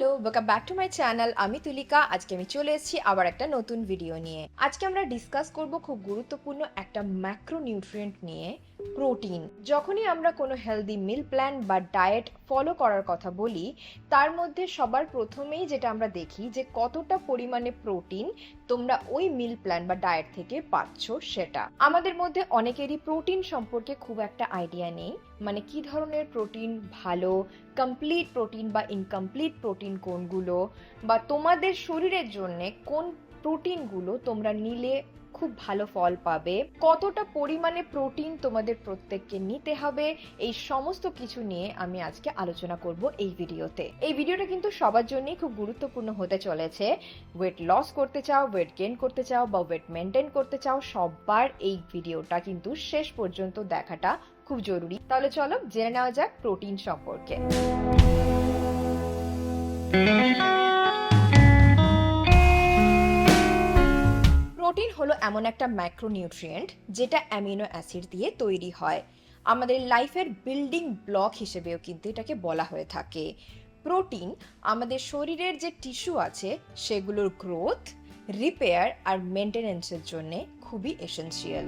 Hello welcome back to my channel আমি তুলিকা। আজকে আমি চলে এসেছি আবার একটা নতুন ভিডিও নিয়ে। আজকে আমরা ডিসকাস করব খুব গুরুত্বপূর্ণ একটা ম্যাক্রো নিউট্রিয়েন্ট নিয়ে। প্রোটিন। যখনই আমরা কোনো হেলদি মিল প্ল্যান বা ডায়েট ফলো করার কথা বলি, তার মধ্যে সবার প্রথমেই যেটা আমরা দেখি যে কতটা পরিমাণে প্রোটিন তোমরা ওই মিল প্ল্যান বা ডায়েট থেকে পাচ্ছ সেটা। আমাদের মধ্যে অনেকেরই প্রোটিন সম্পর্কে খুব একটা আইডিয়া নেই। মানে কি ধরনের প্রোটিন ভালো কমপ্লিট প্রোটিন বা ইনকমপ্লিট প্রোটিন কোনগুলো বা তোমাদের শরীরের জন্য কোন প্রোটিনগুলো তোমরা নিলে খুব ভালো ফল পাবে। কতটা পরিমাণে প্রোটিন তোমাদের প্রত্যেককে নিতে হবে, এই সমস্ত কিছু নিয়ে আমি আজকে আলোচনা করব এই ভিডিওতে। এই ভিডিওটা কিন্তু সবার জন্যই খুব গুরুত্বপূর্ণ হতে চলেছে। ওয়েট লস করতে চাও ওয়েট গেইন করতে চাও বা ওয়েট মেনটেন করতে চাও সবার এই ভিডিওটা কিন্তু শেষ পর্যন্ত দেখাটা খুব জরুরি। তাহলে চলো জেনে নেওয়া যাক প্রোটিন সম্পর্কে। প্রোটিন হলো এমন একটা ম্যাক্রোনিউট্রিয়েন্ট যেটা অ্যামিনো অ্যাসিড দিয়ে তৈরি হয়। আমাদের লাইফের বিল্ডিং ব্লক হিসেবেও কিন্তু এটাকে বলা হয়ে থাকে। প্রোটিন আমাদের শরীরের যে টিস্যু আছে, সেগুলোর গ্রোথ রিপেয়ার আর মেনটেনেন্সের জন্যে খুবই এসেন্সিয়াল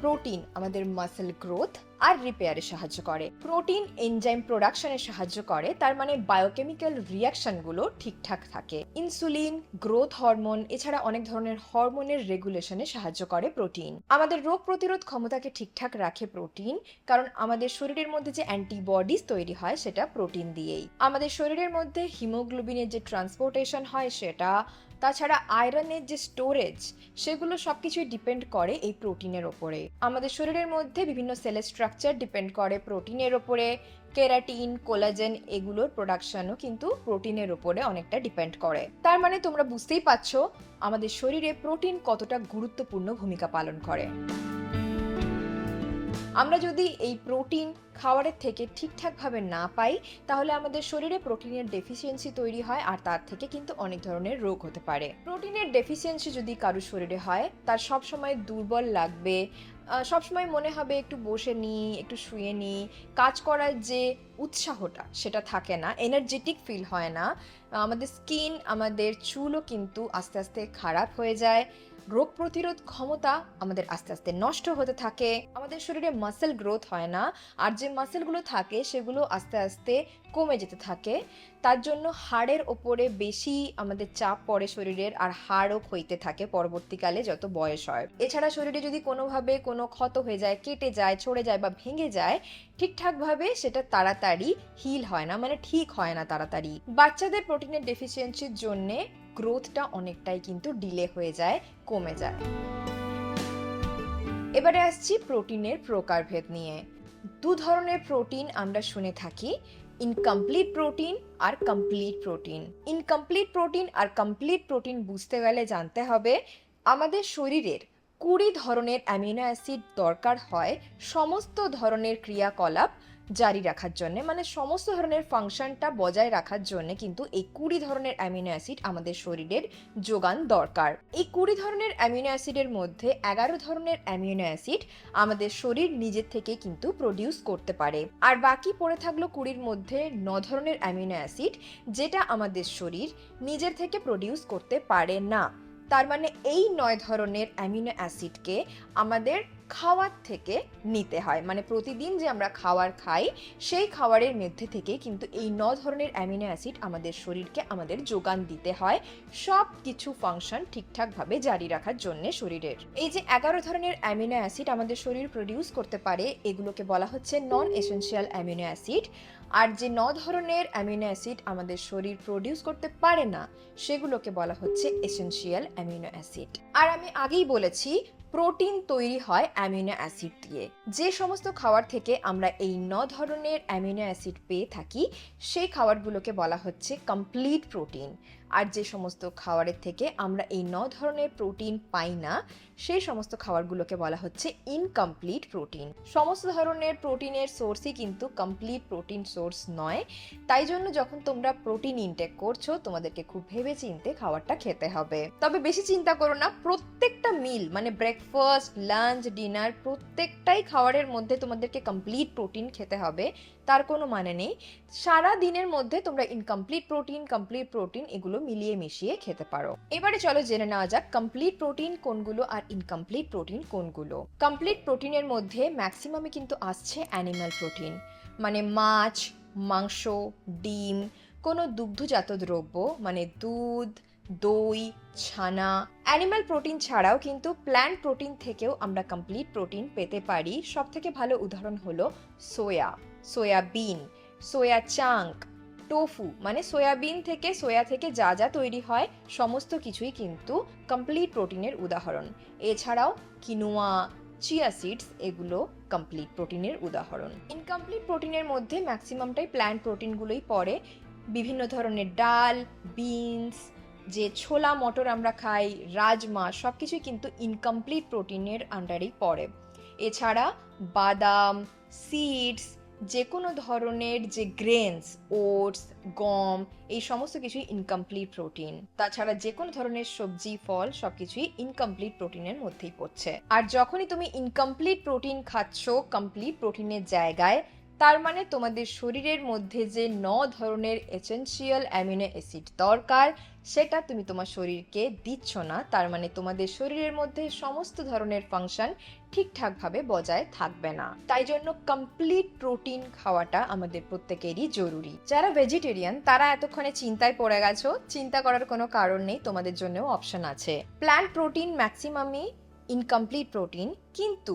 প্রোটিন আমাদের মাসেল গ্রোথ আর রিপেয়ারে সাহায্য করে। প্রোটিন এনজাইম প্রোডাকশনে সাহায্য করে, তার মানে বায়োকেমিক্যাল রিয়াকশনগুলো ঠিকঠাক থাকে। ইনসুলিন গ্রোথ হরমোন এছাড়া অনেক ধরনের হরমোনের রেগুলেশনে সাহায্য করে প্রোটিন আমাদের রোগ প্রতিরোধ ক্ষমতাকে ঠিকঠাক রাখে প্রোটিন কারণ আমাদের শরীরের মধ্যে যে অ্যান্টিবডিজ তৈরি হয়, সেটা প্রোটিন দিয়েই। আমাদের শরীরের মধ্যে হিমোগ্লোবিনের যে ট্রান্সপোর্টেশন হয়, সেটা তাছাড়া আয়রনের যে স্টোরেজ সেগুলো সব কিছুই ডিপেন্ড করে এই প্রোটিনের ওপরে। আমাদের শরীরের মধ্যে বিভিন্ন সেলের স্ট্রাকচার ডিপেন্ড করে প্রোটিনের ওপরে। কেরাটিন কোলাজেন এগুলোর প্রোডাকশনও কিন্তু প্রোটিনের ওপরে অনেকটা ডিপেন্ড করে। তার মানে তোমরা বুঝতেই পারছ, আমাদের শরীরে প্রোটিন কতটা গুরুত্বপূর্ণ ভূমিকা পালন করে। আমরা যদি এই প্রোটিন খাবারের থেকে ঠিকঠাকভাবে না পাই, তাহলে আমাদের শরীরে প্রোটিনের ডেফিসিয়েন্সি তৈরি হয় আর তার থেকে কিন্তু অনেক ধরনের রোগ হতে পারে। প্রোটিনের ডেফিসিয়েন্সি যদি কারও শরীরে হয়, তার সব সময় দুর্বল লাগবে সবসময় মনে হবে একটু বসে নিই একটু শুয়ে নিই কাজ করার যে উৎসাহটা সেটা থাকে না এনার্জেটিক ফিল হয় না, আমাদের স্কিন আমাদের চুলও কিন্তু আস্তে আস্তে খারাপ হয়ে যায় রোগ প্রতিরোধ ক্ষমতা আমাদের আস্তে আস্তে নষ্ট হতে থাকে। আমাদের শরীরে মাসেল গ্রোথ হয় না, আর যে মাসেলগুলো থাকে সেগুলো আস্তে আস্তে কমে যেতে থাকে। তার জন্য হাড়ের ওপরে বেশি আমাদের চাপ পড়ে শরীরের, আর হাড়ও ক্ষইতে থাকে পরবর্তীকালে যত বয়স হয়। এছাড়া শরীরে যদি কোনোভাবে কোনো ক্ষত হয়ে যায়, কেটে যায়, ছড়ে যায় বা ভেঙে যায়, ঠিকঠাকভাবে সেটা তাড়াতাড়ি হিল হয় না মানে ঠিক হয় না তাড়াতাড়ি। বাচ্চাদের প্রোটিনের ডেফিসিয়েন্সির জন্যে গ্রোথটা অনেকটাই কিন্তু ডিলে হয়ে যায়, কমে যায়। এবারে আসছি প্রোটিনের প্রকারভেদ নিয়ে। দু ধরনের প্রোটিন আমরা শুনে থাকি ইনকমপ্লিট প্রোটিন আর কমপ্লিট প্রোটিন ইনকমপ্লিট প্রোটিন আর কমপ্লিট প্রোটিন বুঝতে গেলে জানতে হবে, আমাদের শরীরের কুড়ি ধরনের অ্যামিনো অ্যাসিড দরকার হয়, সমস্ত ধরনের ক্রিয়াকলাপ জারি রাখার জন্য। মানে সমস্ত ধরনের ফাংশনটা বজায় রাখার জন্য কিন্তু এই কুড়ি ধরনের অ্যামিনো অ্যাসিড আমাদের শরীরের যোগান দরকার। এই কুড়ি ধরনের অ্যামিনো অ্যাসিডের মধ্যে এগারো ধরনের অ্যামিনো অ্যাসিড আমাদের শরীর নিজের থেকে কিন্তু প্রডিউস করতে পারে। আর বাকি পড়ে থাকল কুড়ির মধ্যে ন ধরনের অ্যামিনো অ্যাসিড যেটা আমাদের শরীর নিজের থেকে প্রডিউস করতে পারে না। তার মানে এই নয় ধরনের অ্যামিনো অ্যাসিডকে আমাদের খাওয়ার থেকে নিতে হয়। মানে প্রতিদিন যে আমরা খাবার খাই, সেই খাওয়ারের মধ্যে থেকে কিন্তু এই ন ধরনের অ্যামিনো অ্যাসিড আমাদের শরীরকে আমাদের যোগান দিতে হয়। সব কিছু ফাংশন ঠিকঠাকভাবে জারি রাখার জন্য শরীরের। এই যে এগারো ধরনের অ্যামিনো অ্যাসিড আমাদের শরীর প্রডিউস করতে পারে, এগুলোকে বলা হচ্ছে নন এসেনশিয়াল অ্যামিনো অ্যাসিড। আর যে ন ধরনের অ্যামিনো অ্যাসিড আমাদের শরীর প্রডিউস করতে পারে না, সেগুলোকে বলা হচ্ছে এসেনশিয়াল অ্যামিনো অ্যাসিড। আর আমি আগেই বলেছি প্রোটিন তৈরি হয় অ্যামিনো অ্যাসিড দিয়ে। যে সমস্ত খাবার থেকে আমরা এই ন ধরনের অ্যামিনো অ্যাসিড পেয়ে থাকি, সেই খাবারগুলোকে বলা হচ্ছে কমপ্লিট প্রোটিন আর যে সমস্ত খাবারের থেকে আমরা এই ন ধরনের প্রোটিন পাই না, সেই সমস্ত খাবারগুলোকে বলা হচ্ছে ইনকমপ্লিট প্রোটিন সমস্ত ধরনের প্রোটিনের সোর্সই কিন্তু কমপ্লিট প্রোটিন সোর্স নয়। তাই জন্য যখন তোমরা প্রোটিন ইনটেক করছ, তোমাদেরকে খুব ভেবে চিনতে খাবারটা খেতে হবে। তবে বেশি চিন্তা করো না, প্রত্যেকটা মিল মানে ব্রেকফাস্ট লাঞ্চ ডিনার প্রত্যেকটাই খাবারের মধ্যে তোমাদেরকে কমপ্লিট প্রোটিন খেতে হবে। তার কোনো মানে নেই। সারা দিনের মধ্যে তোমরা ইনকমপ্লিট প্রোটিন কমপ্লিট প্রোটিন এগুলো মিলিয়ে মিশিয়ে খেতে পারো। এবারে চলো জেনে নেওয়া যাক কমপ্লিট প্রোটিন কোনগুলো আর ইনকমপ্লিট প্রোটিন কোনগুলো। কমপ্লিট প্রোটিনের মধ্যে ম্যাক্সিমামে কিন্তু আসছে অ্যানিম্যাল প্রোটিন মানে মাছ, মাংস, ডিম, কোনো দুগ্ধজাত দ্রব্য মানে দুধ, দই, ছানা। অ্যানিম্যাল প্রোটিন ছাড়াও কিন্তু প্ল্যান্ট প্রোটিন থেকেও আমরা কমপ্লিট প্রোটিন পেতে পারি। সব থেকে ভালো উদাহরণ হলো soya soybean, soya chunk, tofu মানে সয়াবিন থেকে সোয়া থেকে যা যা তৈরি হয়, সমস্ত কিছুই কিন্তু কমপ্লিট প্রোটিনের উদাহরণ। এছাড়াও কিনোয়া চিয়া সিডস এগুলো কমপ্লিট প্রোটিনের উদাহরণ। ইনকমপ্লিট প্রোটিনের মধ্যে ম্যাক্সিমামটাই প্ল্যান্ট প্রোটিনগুলোই পড়ে। বিভিন্ন ধরনের ডাল বিনস যে ছোলা মটর আমরা খাই, রাজমা সব কিছুই কিন্তু ইনকমপ্লিট প্রোটিনের আন্ডারেই পড়ে। এছাড়া বাদাম সিডস যে কোনো ধরনের যে গ্রেনস ওটস গম, এই সমস্ত কিছুই ইনকমপ্লিট প্রোটিন তাছাড়া যে কোনো ধরনের সবজি, ফল, সবকিছুই ইনকমপ্লিট প্রোটিনের মধ্যেই পড়ছে। আর যখনই তুমি ইনকমপ্লিট প্রোটিন খাচ্ছ কমপ্লিট প্রোটিনের জায়গায় তার মানে তোমাদের শরীরের মধ্যে যে ন ধরনের এসেনশিয়াল অ্যামিনো অ্যাসিড দরকার, সেটা তুমি তোমার শরীরকে দিচ্ছ না। তার মানে তোমাদের শরীরের মধ্যে সমস্ত ধরনের ফাংশন ঠিকঠাকভাবে বজায় থাকবে না। তাই জন্য কমপ্লিট প্রোটিন খাওয়াটা আমাদের প্রত্যেকেরই জরুরি। যারা ভেজিটেরিয়ান তারা এতক্ষণে চিন্তায় পড়ে গেছো। চিন্তা করার কোনো কারণ নেই, তোমাদের জন্যও অপশন আছে। প্ল্যান্ট প্রোটিন ম্যাক্সিমামই ইনকমপ্লিট প্রোটিন কিন্তু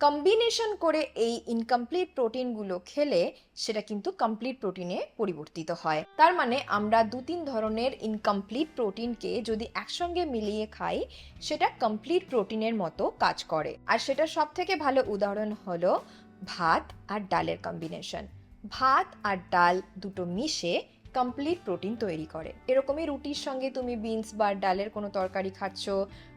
কম্বিনেশন করে এই ইনকমপ্লিট প্রোটিনগুলো খেলে সেটা কিন্তু কমপ্লিট প্রোটিনে পরিবর্তিত হয়। তার মানে আমরা দু তিন ধরনের ইনকমপ্লিট প্রোটিনকে যদি একসঙ্গে মিলিয়ে খাই, সেটা কমপ্লিট প্রোটিনের মতো কাজ করে। আর সেটা সব থেকে ভালো উদাহরণ হলো ভাত আর ডালের কম্বিনেশন ভাত আর ডাল দুটো মিশে কমপ্লিট প্রোটিন তৈরি করে। এরকমই রুটির সঙ্গে তুমি বিনস বা ডালের কোনো তরকারি খাচ্ছ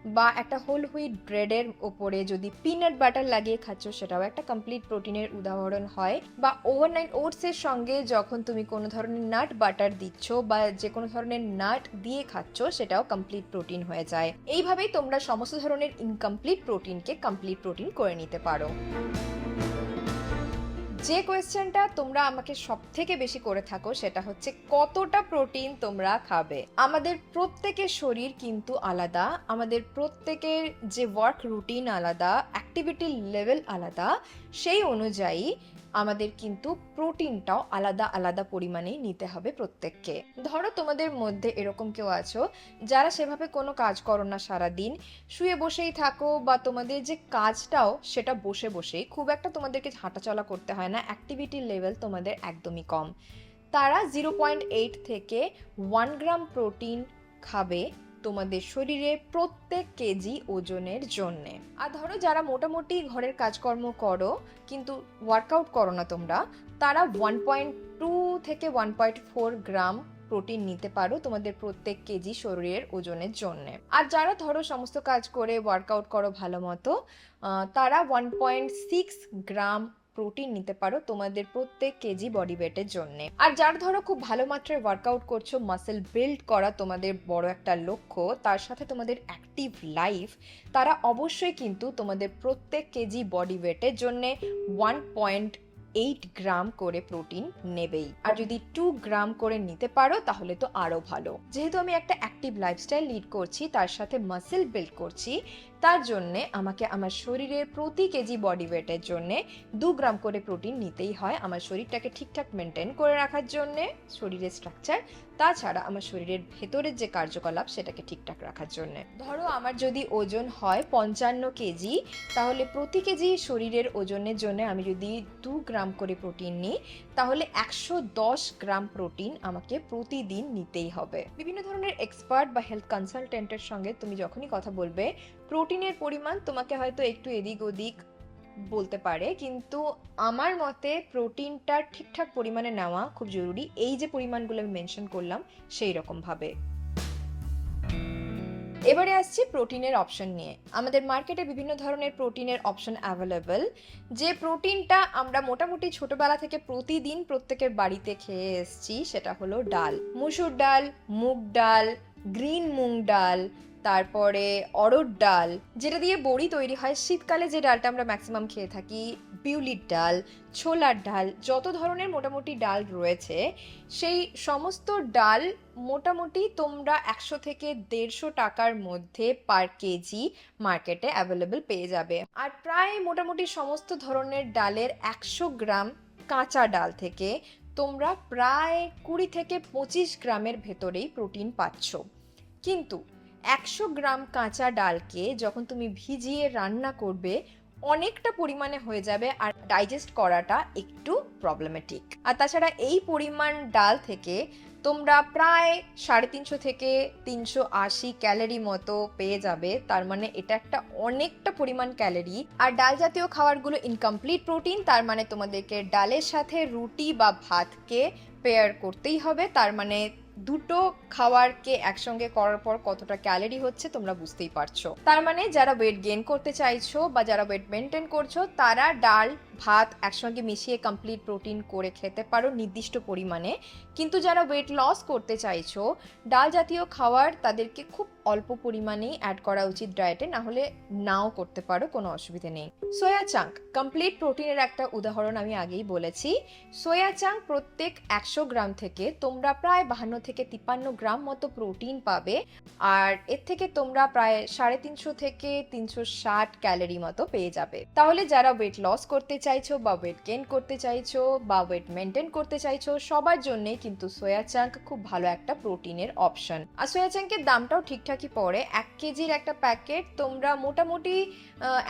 বা একটা হোল হুইট ব্রেডের ওপরে যদি পিনাট বাটার লাগিয়ে খাচ্ছ, সেটাও একটা কমপ্লিট প্রোটিনের উদাহরণ হয়। বা ওভারনাইট ওটসের সঙ্গে যখন তুমি কোনো ধরনের নাট বাটার দিচ্ছ বা যে কোনো ধরনের নাট দিয়ে খাচ্ছ, সেটাও কমপ্লিট প্রোটিন হয়ে যায়। এইভাবেই তোমরা সমস্ত ধরনের ইনকমপ্লিট প্রোটিনকে কমপ্লিট প্রোটিন করে নিতে পারো। যে কোয়েশ্চেনটা তোমরা আমাকে সব থেকে বেশি করে থাকো সেটা হচ্ছে, কতটা প্রোটিন তোমরা খাবে? আমাদের প্রত্যেকের শরীর কিন্তু আলাদা, আমাদের প্রত্যেকের যে ওয়ার্ক রুটিন আলাদা অ্যাক্টিভিটি লেভেল আলাদা, সেই অনুযায়ী আমাদের কিন্তু প্রোটিনটাও আলাদা আলাদা পরিমাণে নিতে হবে প্রত্যেককে। ধরো তোমাদের মধ্যে এরকম কেউ আছো, যারা সেভাবে কোনো কাজ করো না সারাদিন, শুয়ে বসেই থাকো বা তোমাদের যে কাজটাও সেটা বসে বসেই, খুব একটা তোমাদেরকে হাঁটাচলা করতে হয় না অ্যাক্টিভিটি লেভেল তোমাদের একদমই কম। তারা জিরো পয়েন্ট এইট থেকে ওয়ান গ্রাম প্রোটিন খাবে তোমাদের শরীরে প্রত্যেক কেজি ওজনের জন্যে। আর ধরো যারা মোটামুটি ঘরের কাজকর্ম করো, কিন্তু ওয়ার্কআউট করো না তোমরা, তারা ওয়ান পয়েন্ট টু থেকে one point four gram protein নিতে পারো তোমাদের প্রত্যেক কেজি শরীরের ওজনের জন্য। আর যারা ধরো সমস্ত কাজ করে ওয়ার্কআউট করো ভালো মতো তারা one point six gram protein নিতে পারো তোমাদের প্রত্যেক কেজি বডি ওয়েটের জন্য। আর যার ধরো খুব ভালো মাত্রায় ওয়ার্কআউট করছ মাসেল বিল্ড করা তোমাদের বড় একটা লক্ষ্য, তার সাথে তোমাদের অ্যাক্টিভ লাইফ তারা অবশ্যই কিন্তু তোমাদের প্রত্যেক কেজি বডি ওয়েটের জন্য ওয়ান পয়েন্ট এইট গ্রাম করে প্রোটিন নেবেই। আর যদি টু গ্রাম করে নিতে পারো, তাহলে তো আরও ভালো। যেহেতু আমি একটা অ্যাক্টিভ লাইফস্টাইল লিড করছি, তার সাথে মাসেল বিল্ড করছি তার জন্যে আমাকে আমার শরীরের প্রতি কেজি বডি ওয়েটের জন্যে দু গ্রাম করে প্রোটিন নিতেই হয় আমার শরীরটাকে ঠিকঠাক মেনটেন করে রাখার জন্যে, শরীরের স্ট্রাকচার তাছাড়া আমার শরীরের ভেতরের যে কার্যকলাপ সেটাকে ঠিকঠাক রাখার জন্য। ধরো আমার যদি ওজন হয় পঞ্চান্ন কেজি, তাহলে প্রতি কেজি শরীরের ওজনের জন্য আমি যদি দু গ্রাম করে প্রোটিন নিই তাহলে একশো দশ গ্রাম প্রোটিন আমাকে প্রতিদিন নিতেই হবে। বিভিন্ন ধরনের এক্সপার্ট বা হেলথ কনসালটেন্টের সঙ্গে তুমি যখনই কথা বলবে, প্রোটিনের পরিমাণ তোমাকে হয়তো একটু এদিক ওদিক বলতে পারে, কিন্তু আমার মতে প্রোটিনটা ঠিকঠাক পরিমাণে নেওয়া খুব জরুরি। এই যে পরিমাণগুলো আমি মেনশন করলাম সেই রকম ভাবে এবারে আসছি প্রোটিনের অপশন নিয়ে। আমাদের মার্কেটে বিভিন্ন ধরনের প্রোটিনের অপশন অ্যাভেলেবল যে প্রোটিনটা আমরা মোটামুটি ছোটবেলা থেকে প্রতিদিন প্রত্যেকের বাড়িতে খেয়ে এসছি, সেটা হলো ডাল। মুসুর ডাল, মুগ ডাল গ্রিন মুগ ডাল তারপরে অরড় ডাল, যেটা দিয়ে বড়ি তৈরি হয়। শীতকালে যে ডালটা আমরা ম্যাক্সিমাম খেয়ে থাকি, বিউলির ডাল, ছোলার ডাল, যত ধরনের মোটামুটি ডাল রয়েছে, সেই সমস্ত ডাল মোটামুটি তোমরা একশো থেকে দেড়শো টাকার মধ্যে পার কেজি মার্কেটে অ্যাভেলেবেল পেয়ে যাবে। আর প্রায় মোটামুটি সমস্ত ধরনের ডালের একশো গ্রাম কাঁচা ডাল থেকে তোমরা প্রায় কুড়ি থেকে পঁচিশ গ্রামের ভেতরেই প্রোটিন পাচ্ছ। কিন্তু একশো গ্রাম কাঁচা ডালকে যখন তুমি ভিজিয়ে রান্না করবে, অনেকটা পরিমাণে হয়ে যাবে আর ডাইজেস্ট করাটা একটু প্রবলেমেটিক আর তাছাড়া এই পরিমাণ ডাল থেকে তোমরা প্রায় সাড়ে তিনশো থেকে তিনশো আশি ক্যালোরি মতো পেয়ে যাবে, তার মানে এটা একটা অনেকটা পরিমাণ ক্যালোরি আর ডাল জাতীয় খাবারগুলো ইনকমপ্লিট প্রোটিন তার মানে তোমাদেরকে ডালের সাথে রুটি বা ভাতকে পেয়ার করতেই হবে, তার মানে দুটো খাওয়ারকে একসঙ্গে করার পর কতটা ক্যালোরি হচ্ছে তোমরা বুঝতেই পারছ। তার মানে যারা ওয়েট গেইন করতে চাইছো বা যারা ওয়েট মেনটেন করছ, তারা ডাল ভাত একসঙ্গে মিশিয়ে কমপ্লিট প্রোটিন করে খেতে পারো নির্দিষ্ট পরিমাণে। কিন্তু যারা ওয়েট লস করতে চাইছো, ডাল জাতীয় খাবার তাদেরকে খুব অল্প পরিমাণেই অ্যাড করা উচিত ডায়েটে না হলে নাও করতে পারো, কোনো অসুবিধে নেই। সোয়া চাঙ্ক কমপ্লিট প্রোটিনের একটা উদাহরণ আমি আগেই বলেছি। সোয়া চাঙ্ক প্রত্যেক একশো গ্রাম থেকে তোমরা প্রায় বাহান্ন থেকে তিপ্পান্ন গ্রাম মতো প্রোটিন পাবে, আর এর থেকে তোমরা প্রায় সাড়ে তিনশো থেকে তিনশো ষাট ক্যালোরি মতো পেয়ে যাবে। তাহলে যারা ওয়েট লস করতে চাইছো বা ওয়েট গেইন করতে চাইছো বা ওয়েট মেনটেন করতে চাইছো, সবার জন্যই কিন্তু সোয়া চাঙ্ক খুব ভালো একটা প্রোটিনের অপশন আর সোয়া চাঙ্কের দামটাও ঠিকঠাকই পড়ে। এক কেজির একটা প্যাকেট তোমরা মোটামুটি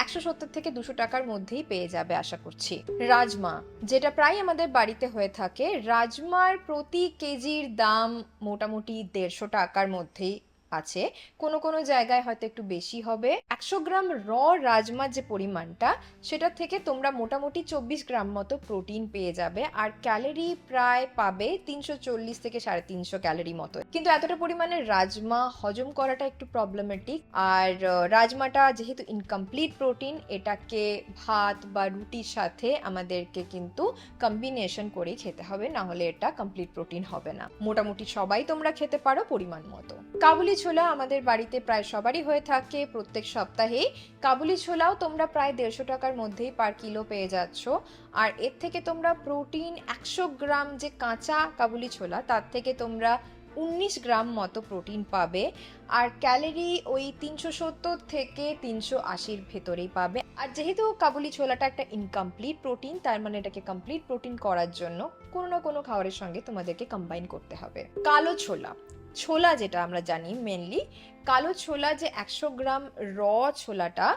একশো সত্তর থেকে দুশো টাকার মধ্যেই পেয়ে যাবে আশা করছি। রাজমা, যেটা প্রায় আমাদের বাড়িতে হয়ে থাকে, রাজমার প্রতি কেজির দাম মোটামুটি দেড়শো টাকার মধ্যেই আছে, কোনো কোনো জায়গায় হয়তো একটু বেশি হবে। একশো গ্রাম র রাজমার যে পরিমাণটা, সেটা থেকে তোমরা মোটামুটি চব্বিশ গ্রাম মতো প্রোটিন পেয়ে যাবে। আর ক্যালোরি প্রায় পাবে তিনশো চল্লিশ থেকে সাড়ে তিনশো ক্যালোরি মতো। কিন্তু এতটা পরিমাণে রাজমা হজম করাটা একটু প্রবলেমেটিক আর রাজমাটা যেহেতু ইনকমপ্লিট প্রোটিন এটাকে ভাত বা রুটির সাথে আমাদেরকে কিন্তু কম্বিনেশন করেই খেতে হবে না হলে এটা কমপ্লিট প্রোটিন হবে না। মোটামুটি সবাই তোমরা খেতে পারো পরিমাণ মতো। কাবুলি ছোলা আমাদের বাড়িতে প্রায় সবারই হয়ে থাকে। প্রত্যেক সপ্তাহে কাবুলি ছোলাও তোমরা প্রায় দেড়শো টাকার মধ্যেই পার কিলো পেয়ে যাচ্ছ। আর এর থেকে তোমরা প্রোটিন একশো গ্রাম যে কাঁচা কাবুলি ছোলা তার থেকে তোমরা উনিশ গ্রাম মতো প্রোটিন পাবে। আর ক্যালোরি ওই তিনশো সত্তর থেকে তিনশো আশির ভেতরেই পাবে। আর যেহেতু কাবুলি ছোলাটা একটা ইনকমপ্লিট প্রোটিন তার মানে এটাকে কমপ্লিট প্রোটিন করার জন্য কোনো না কোনো খাবারের সঙ্গে তোমাদেরকে কম্বাইন করতে হবে। কালো ছোলা। ছোলা যেটা আমরা জানি মেনলি কালো ছোলা যে একশো গ্রাম র ছোলাটা,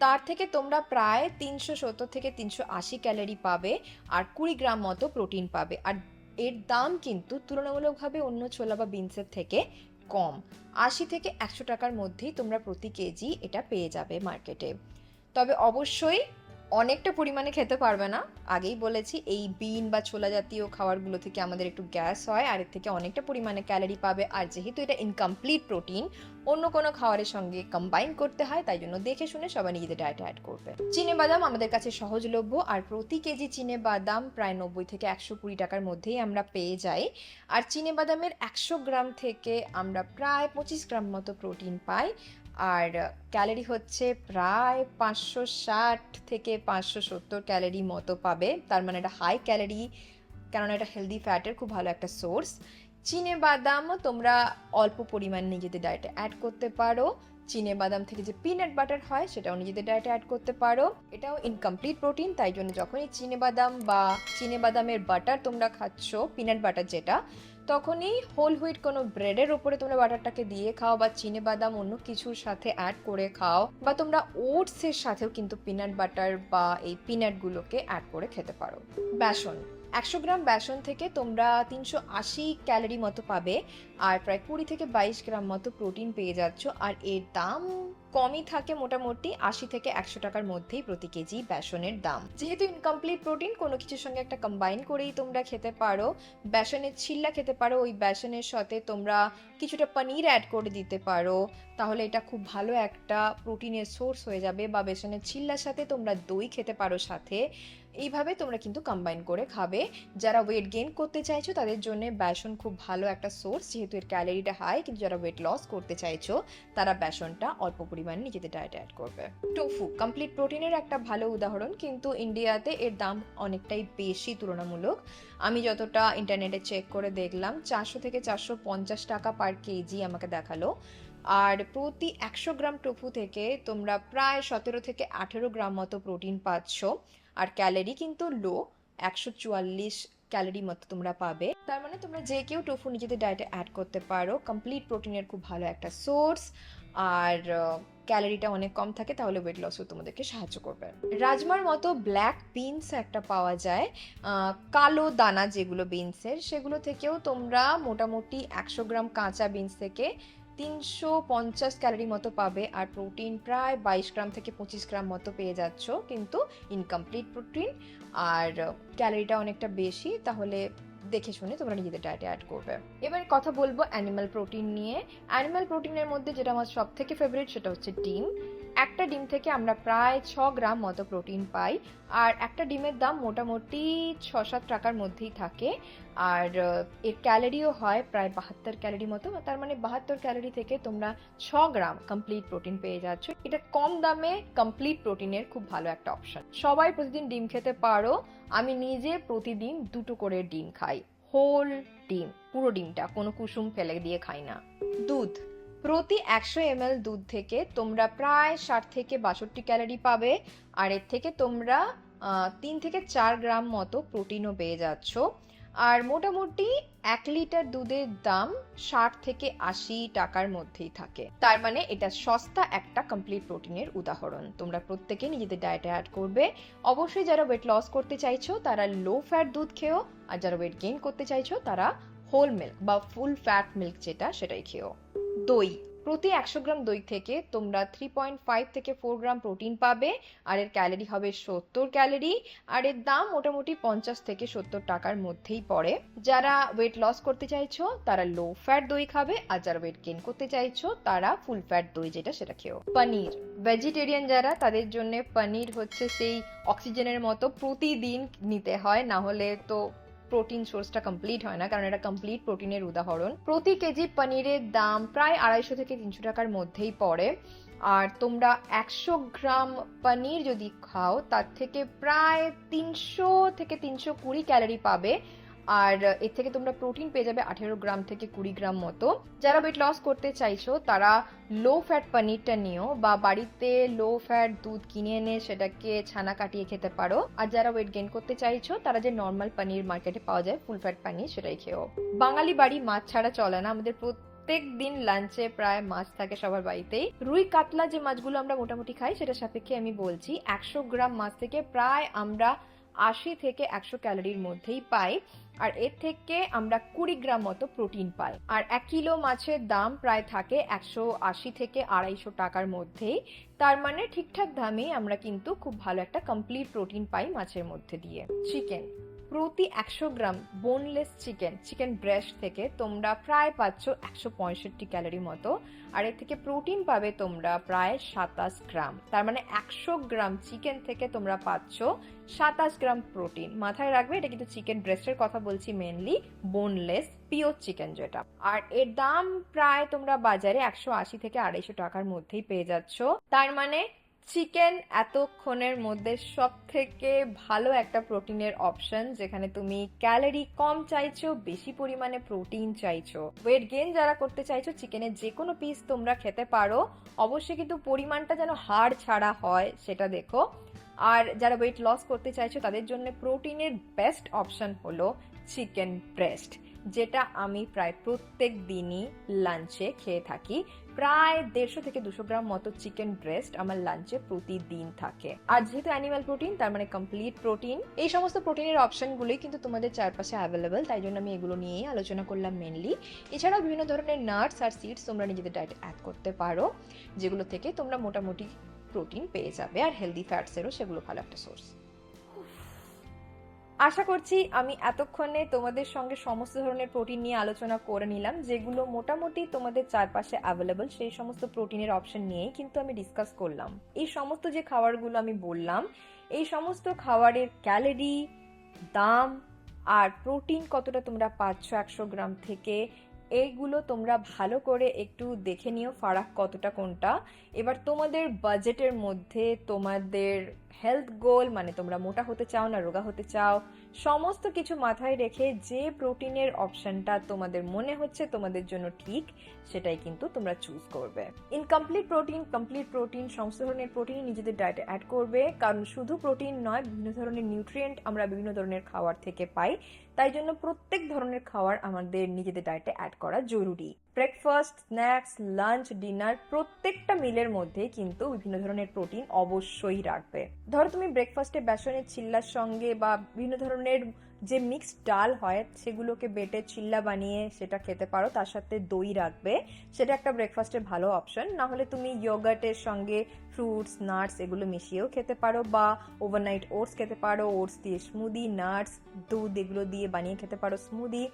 তার থেকে তোমরা প্রায় তিনশো সত্তর থেকে তিনশো আশি ক্যালোরি পাবে আর কুড়ি গ্রাম মতো প্রোটিন পাবে। আর এর দাম কিন্তু তুলনামূলকভাবে অন্য ছোলা বা বিনসের থেকে কম। আশি থেকে একশো টাকার মধ্যেই তোমরা প্রতি কেজি এটা পেয়ে যাবে মার্কেটে তবে অবশ্যই অনেকটা পরিমাণে খেতে পারবে না। আগেই বলেছি, এই বিন বা ছোলা জাতীয় খাবারগুলো থেকে আমাদের একটু গ্যাস হয়, আর এর থেকে অনেকটা পরিমাণে ক্যালোরি পাবে। আর যেহেতু এটা ইনকমপ্লিট প্রোটিন অন্য কোনো খাবারের সঙ্গে কম্বাইন করতে হয়, তাই জন্য দেখে শুনে সবাই নিজেদের ডায়েটে অ্যাড করবে। চিনে বাদাম আমাদের কাছে সহজলভ্য, আর প্রতি কেজি চিনে বাদাম প্রায় নব্বই থেকে একশো কুড়ি টাকার মধ্যেই আমরা পেয়ে যাই। আর চিনে বাদামের একশো গ্রাম থেকে আমরা প্রায় পঁচিশ গ্রাম মতো প্রোটিন পাই। আর ক্যালোরি হচ্ছে প্রায় পাঁচশো ষাট থেকে পাঁচশো সত্তর ক্যালোরি মতো পাবে। তার মানে এটা হাই ক্যালোরি কেননা এটা হেলদি ফ্যাটের খুব ভালো একটা সোর্স চিনে বাদাম তোমরা অল্প পরিমাণ নিজেদের ডায়েটে অ্যাড করতে পারো। চিনে বাদাম থেকে যে পিনাট বাটার হয়, সেটাও নিজেদের ডায়েটে অ্যাড করতে পারো। এটাও ইনকমপ্লিট প্রোটিন তাই জন্য যখনই চিনে বাদাম বা চিনে বাদামের বাটার তোমরা খাচ্ছ পিনাট বাটার যেটা তখনই হোল হুইট কোনো ব্রেডের উপরে তোমরা বাটারটাকে দিয়ে খাও বা চিনে বাদাম অন্য কিছুর সাথে অ্যাড করে খাও বা তোমরা ওটসের সাথেও কিন্তু পিনাট বাটার বা এই পিনাটগুলোকে অ্যাড করে খেতে পারো। বেসন। একশো গ্রাম বেসন থেকে তোমরা তিনশো আশি ক্যালোরি মতো পাবে, আর প্রায় কুড়ি থেকে বাইশ গ্রাম মতো প্রোটিন পেয়ে যাচ্ছ, আর এর দাম কমই থাকে মোটামুটি আশি থেকে একশো টাকার মধ্যেই প্রতি কেজি বেসনের দাম। যেহেতু ইনকমপ্লিট প্রোটিন কোনো কিছুর সঙ্গে একটা কম্বাইন করেই তোমরা খেতে পারো, বেসনের ছিল্লা খেতে পারো, ওই বেসনের সাথে তোমরা কিছুটা পনির অ্যাড করে দিতে পারো, তাহলে এটা খুব ভালো একটা প্রোটিনের সোর্স হয়ে যাবে, বা বেসনের ছিল্লার সাথে তোমরা দই খেতে পারো সাথে। এইভাবে তোমরা কিন্তু কম্বাইন করে খাবে। যারা ওয়েট গেইন করতে চাইছো, তাদের জন্য বেসন খুব ভালো একটা সোর্স যেহেতু এর ক্যালোরিটা হাই কিন্তু যারা ওয়েট লস করতে চাইছো, তারা বেসনটা অল্প পরিমাণে নিজেদের ডায়েটে অ্যাড করবে। টোফু কমপ্লিট প্রোটিনের একটা ভালো উদাহরণ, কিন্তু ইন্ডিয়াতে এর দাম অনেকটাই বেশি তুলনামূলক। আমি যতটা ইন্টারনেটে চেক করে দেখলাম, চারশো থেকে চারশো পঞ্চাশ টাকা পার কেজি আমাকে দেখাল। আর প্রতি একশো গ্রাম টোফু থেকে তোমরা প্রায় সতেরো থেকে আঠেরো গ্রাম মতো প্রোটিন পাচ্ছ। আর ক্যালোরি কিন্তু লো একশো চুয়াল্লিশ ক্যালোরি মতো তোমরা পাবে। তার মানে তোমরা যে কেউ টোফু নিজেদের ডায়েটে অ্যাড করতে পারো। কমপ্লিট প্রোটিনের খুব ভালো একটা সোর্স আর ক্যালোরিটা অনেক কম থাকে, তাহলে ওয়েট লসও তোমাদেরকে সাহায্য করবে। রাজমার মতো ব্ল্যাক বিনস একটা পাওয়া যায় কালো দানা যেগুলো বিনসের সেগুলো থেকেও তোমরা মোটামুটি একশো গ্রাম কাঁচা বিনস থেকে তিনশো পঞ্চাশ ক্যালোরি মতো পাবে আর প্রোটিন প্রায় বাইশ গ্রাম থেকে পঁচিশ গ্রাম মতো পেয়ে যাচ্ছ, কিন্তু ইনকমপ্লিট প্রোটিন আর ক্যালোরিটা অনেকটা বেশি, তাহলে দেখে শুনে তোমরা নিজেদের ডায়েটে অ্যাড করবে। এবার কথা বলব অ্যানিমাল প্রোটিন নিয়ে। অ্যানিমাল প্রোটিনের মধ্যে যেটা আমার সব থেকে ফেভারিট সেটা হচ্ছে ডিম। একটা ডিম থেকে আমরা প্রায় ছ গ্রাম মতো প্রোটিন পাই, আর একটা ডিমের দাম মোটামুটি ছ সাত টাকার মধ্যেই থাকে, আর, এর ক্যালোরিও হয় প্রায় বাহাত্তর ক্যালোরি মতো, তার মানে বাহাত্তর ক্যালোরি থেকে তোমরা ছ গ্রাম কমপ্লিট প্রোটিন পেয়ে যাচ্ছ। এটা কম দামে কমপ্লিট প্রোটিনের খুব ভালো একটা অপশন সবাই প্রতিদিন ডিম খেতে পারো, আমি নিজে প্রতিদিন দুটো করে ডিম খাই হোল ডিম, পুরো ডিমটা, কোনো কুসুম ফেলে দিয়ে খাই না। দুধ প্রতি একশো এম দুধ থেকে তোমরা প্রায় ষাট থেকে বাষট্টি ক্যালোরি পাবে। আর এর থেকে তোমরা তিন থেকে চার গ্রাম মতো প্রোটিনও পেয়ে যাচ্ছ। আর মোটামুটি এক লিটার দুধের দাম ষাট থেকে আশি টাকার মধ্যেই থাকে। তার মানে এটা সস্তা একটা কমপ্লিট প্রোটিনের উদাহরণ। তোমরা প্রত্যেকে নিজেদের ডায়েটে অ্যাড করবে। অবশ্যই যারা ওয়েট লস করতে চাইছো, তারা লো ফ্যাট দুধ খেও। আর যারা ওয়েট গেইন করতে চাইছো, তারা হোল মিল্ক বা ফুল ফ্যাট মিল্ক যেটা, সেটাই খেও। দই, প্রতি একশো গ্রাম দই থেকে তোমরা থ্রি পয়েন্ট ফাইভ থেকে ফোর গ্রাম প্রোটিন পাবে। আর এর ক্যালোরি হবে সত্তর ক্যালোরি আর এর দাম মোটামুটি পঞ্চাশ থেকে সত্তর টাকার মধ্যেই পড়ে। যারা ওয়েট লস করতে চাইছো, তারা লো ফ্যাট দই খাবে, আর যারা ওয়েট গেইন করতে চাইছো, তারা ফুল ফ্যাট দই যেটা সেটা খেও। পনির ভেজিটেরিয়ান যারা, তাদের জন্য পনির হচ্ছে সেই অক্সিজেনের মতো প্রতিদিন নিতে হয়, না হলে তো প্রোটিন সোর্সটা কমপ্লিট হয় না, কারণ এটা কমপ্লিট প্রোটিনের উদাহরণ। প্রতি কেজি পনিরের দাম প্রায় আড়াইশো থেকে তিনশো টাকার মধ্যেই পড়ে। আর তোমরা একশো গ্রাম পনির যদি খাও, তার থেকে প্রায় তিনশো থেকে তিনশো কুড়ি ক্যালোরি পাবে। আর এর থেকে তোমরা প্রোটিন পেয়ে যাবে আঠেরো গ্রাম থেকে কুড়ি গ্রাম মতো। যারা ওয়েট লস করতে চাইছো, তারা লো ফ্যাট পনিরটা নিও বা বাড়িতে লো ফ্যাট দুধ কিনে এনে সেটাকে ছানা কাটিয়ে খেতে পারো। আর যারা ওয়েট গেন করতে চাইছো, তারা যে নর্মাল পনির মার্কেটে পাওয়া যায় ফুল ফ্যাট পনির সেটাই খেও। বাঙালি বাড়ি মাছ ছাড়া চলে না। আমাদের প্রত্যেক দিন লাঞ্চে প্রায় মাছ থাকে সবার বাড়িতেই। রুই কাতলা যে মাছগুলো আমরা মোটামুটি খাই সেটা সাপেক্ষে আমি বলছি, একশো গ্রাম মাছ থেকে প্রায় আমরা আশি থেকে একশো ক্যালোরির মধ্যেই পাই। আর এর থেকে আমরা কুড়ি গ্রাম মতো প্রোটিন পাই। আর এক কিলো মাছের দাম প্রায় থাকে একশো আশি থেকে আড়াইশো টাকার মধ্যেই। তার মানে ঠিকঠাক দামে আমরা কিন্তু খুব ভালো একটা কমপ্লিট প্রোটিন পাই মাছের মধ্যে দিয়ে। চিকেন। প্রতি একশো gram boneless chicken chicken breast থেকে তোমরা প্রায় পাচ্ছ একশো পঁয়ষট্টি ক্যালোরি মতো। আর এর থেকে প্রোটিন পাবে তোমরা প্রায় সাতাশ গ্রাম। তার মানে একশো গ্রাম চিকেন থেকে তোমরা পাচ্ছ সাতাশ গ্রাম প্রোটিন মাথায় রাখবে, এটা কিন্তু চিকেন ব্রেস্টের কথা বলছি মেনলি বোনলেস পিওর চিকেন যেটা। আর এর দাম প্রায় তোমরা বাজারে একশো আশি থেকে আড়াইশো টাকার মধ্যেই পেয়ে যাচ্ছ। তার মানে চিকেন এতক্ষণের মধ্যে সব থেকে ভালো একটা প্রোটিনের অপশন, যেখানে তুমি ক্যালোরি কম চাইছো, বেশি পরিমাণে প্রোটিন চাইছো। ওয়েট গেন যারা করতে চাইছো, চিকেনের যে কোনো পিস তোমরা খেতে পারো। অবশ্যই কিন্তু পরিমাণটা যেন হাড় ছাড়া হয়, সেটা দেখো। আর যারা ওয়েট লস করতে চাইছো, তাদের জন্য প্রোটিনের বেস্ট অপশন হলো চিকেন ব্রেস্ট যেটা আমি প্রায় প্রত্যেক দিনই লাঞ্চে খেয়ে থাকি। প্রায় দেড়শো থেকে দুশো গ্রাম মতো চিকেন ব্রেস্ট আমার লাঞ্চে প্রতিদিন থাকে। আর যেহেতু অ্যানিমাল প্রোটিন তার মানে কমপ্লিট প্রোটিন এই সমস্ত প্রোটিনের অপশনগুলোই কিন্তু তোমাদের চারপাশে অ্যাভেলেবেল তাই জন্য আমি এগুলো নিয়েই আলোচনা করলাম মেনলি এছাড়াও বিভিন্ন ধরনের নাটস আর সিডস তোমরা নিজেদের ডায়েটে অ্যাড করতে পারো, যেগুলো থেকে তোমরা মোটামুটি প্রোটিন পেয়ে যাবে, আর হেলদি ফ্যাটসেরও সেগুলো ভালো একটা সোর্স আশা করছি আমি এতক্ষণে তোমাদের সঙ্গে সমস্ত ধরনের প্রোটিন নিয়ে আলোচনা করে নিলাম, যেগুলো মোটামুটি তোমাদের চারপাশে অ্যাভেলেবল সেই সমস্ত প্রোটিনের অপশন নিয়েই কিন্তু আমি ডিসকাস করলাম। এই সমস্ত যে খাবারগুলো আমি বললাম, এই সমস্ত খাবারের ক্যালোরি দাম আর প্রোটিন কতটা তোমরা পাচ্ছ একশো গ্রাম থেকে, এইগুলো তোমরা ভালো করে একটু দেখে নিও ফারাক কতটা কোনটা। এবার তোমাদের বাজেটের মধ্যে তোমাদের হেলথ গোল মানে তোমরা মোটা হতে চাও না, রোগা হতে চাও, সমস্ত কিছু মাথায় রেখে যে প্রোটিনের অপশনটা তোমাদের মনে হচ্ছে তোমাদের জন্য ঠিক, সেটাই কিন্তু তোমরা চুজ করবে। ইনকমপ্লিট প্রোটিন কমপ্লিট প্রোটিন সমস্ত ধরনের প্রোটিন নিজেদের ডায়েটে অ্যাড করবে, কারণ শুধু প্রোটিন নয়, বিভিন্ন ধরনের নিউট্রিয়েন্ট আমরা বিভিন্ন ধরনের খাওয়ার থেকে পাই তাই জন্য প্রত্যেক ধরনের খাবার আমাদের নিজেদের ডায়েটে অ্যাড করা জরুরি। ব্রেকফাস্ট স্ন্যাক্স লাঞ্চ ডিনার প্রত্যেকটা মিলের মধ্যে কিন্তু বিভিন্ন ধরনের প্রোটিন অবশ্যই রাখবে। ধরো তুমি ব্রেকফাস্টে বেসনের চিল্লার সঙ্গে বা বিভিন্ন ধরনের যে মিক্সড ডাল হয়, সেগুলোকে বেটে চিল্লা বানিয়ে সেটা খেতে পারো, তার সাথে দই রাখবে। সেটা একটা ব্রেকফাস্টের ভালো অপশন না হলে তুমি ইয়োগার্টের সঙ্গে ফ্রুটস নাটস এগুলো মিশিয়েও খেতে পারো বা ওভারনাইট ওটস খেতে পারো ওটস দিয়ে স্মুদি নাটস দুধ এগুলো দিয়ে বানিয়ে খেতে পারো স্মুদি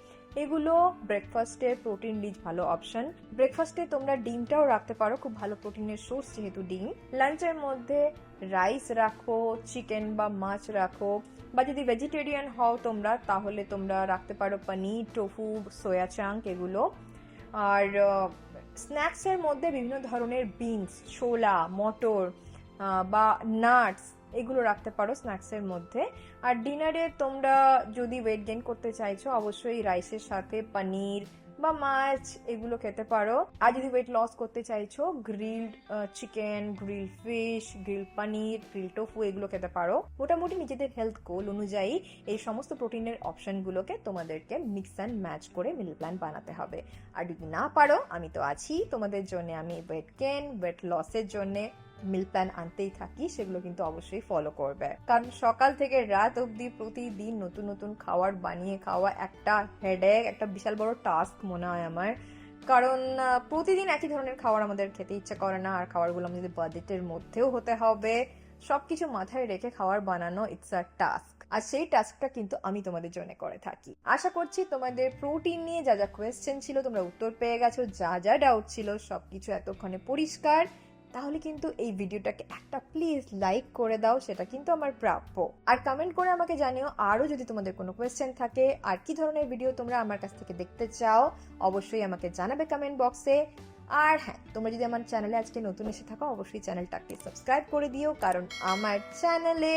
এগুলো ব্রেকফাস্টের প্রোটিন রিচ ভালো অপশন ব্রেকফাস্টে তোমরা ডিমটাও রাখতে পারো, খুব ভালো প্রোটিনের সোর্স যেহেতু ডিম। লাঞ্চের মধ্যে রাইস রাখো চিকেন বা মাছ রাখো, বা যদি ভেজিটেরিয়ান হও তোমরা, তাহলে তোমরা রাখতে পারো পনির টোফু সোয়া চাঙ্ক এগুলো। আর স্ন্যাক্সের মধ্যে বিভিন্ন ধরনের বিনস ছোলা, মটর বা নাটস এগুলো রাখতে পারো স্ন্যাক্সের মধ্যে। আর ডিনারে তোমরা যদি ওয়েট গেন করতে চাইছো, অবশ্যই রাইসের সাথে পনির বা মাছ, এগুলো খেতে পারো। আর যদি ওয়েট লস করতে চাইছো grilled chicken grill fish grill paneer grill tofu এগুলো খেতে পারো। মোটামুটি নিজেদের হেলথ গোল অনুযায়ী এই সমস্ত প্রোটিনের অপশনগুলোকে তোমাদেরকে মিক্স অ্যান্ড ম্যাচ করে মিল প্ল্যান বানাতে হবে। আর যদি না পারো, আমি তো আছি। তোমাদের জন্য আমি ওয়েট গেন ওয়েট লসের জন্য মিল প্ল্যান আনতেই থাকি, সেগুলো কিন্তু অবশ্যই ফলো করবে। কারণ সকাল থেকে রাত অবধি প্রতিদিন নতুন নতুন খাবার বানিয়ে খাওয়া একটা হেডেক একটা বিশাল বড় টাস্ক মনে হয় আমার। কারণ প্রতিদিন একই ধরনের খাবার আমাদের খেতে ইচ্ছা করে না, আর খাবারগুলো আমাদের বাজেটের মধ্যেও হতে হবে। সবকিছু মাথায় রেখে খাবার বানানো ইটস আ টাস্ক আর সেই টাস্কটা কিন্তু আমি তোমাদের জন্য করে থাকি। আশা করছি তোমাদের প্রোটিন নিয়ে যা যা কোয়েশ্চেন ছিল তোমরা উত্তর পেয়ে গেছো, যা যা ডাউট ছিল সবকিছু এতক্ষণে পরিষ্কার। তাহলে কিন্তু এই ভিডিওটাকে একটা প্লিজ লাইক করে দাও, সেটা কিন্তু আমার প্রাপ্য। আর কমেন্ট করে আমাকে জানিও আরও যদি তোমাদের কোনো কোয়েশ্চেন থাকে, আর কি ধরনের ভিডিও তোমরা আমার কাছ থেকে দেখতে চাও, অবশ্যই আমাকে জানাবে কমেন্ট বক্সে আর হ্যাঁ তোমরা যদি আমার চ্যানেলে আজকে নতুন এসে থাকো, অবশ্যই চ্যানেলটাকে সাবস্ক্রাইব করে দিও, কারণ আমার চ্যানেলে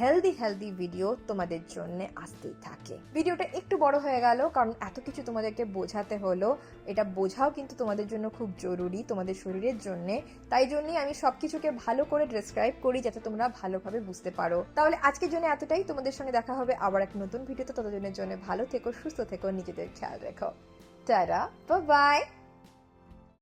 হেলদি হেলদি ভিডিও তোমাদের জন্য আসতেই থাকে। ভিডিওটা একটু বড় হয়ে গেল, কারণ এত কিছু তোমাদেরকে বোঝাতে হলো। এটা বোঝাও কিন্তু তোমাদের জন্য খুব জরুরি, তোমাদের শরীরের জন্য। তাই জন্যই আমি সবকিছুকে ভালো করে ডেসক্রাইব করি, যাতে তোমরা ভালোভাবে বুঝতে পারো। তাহলে আজকের জন্য এতটাই। তোমাদের সঙ্গে দেখা হবে আবার এক নতুন ভিডিওতে। ততদিনের জন্য ভালো থেকো, সুস্থ থেকো, নিজেদের খেয়াল রেখো। Tata bye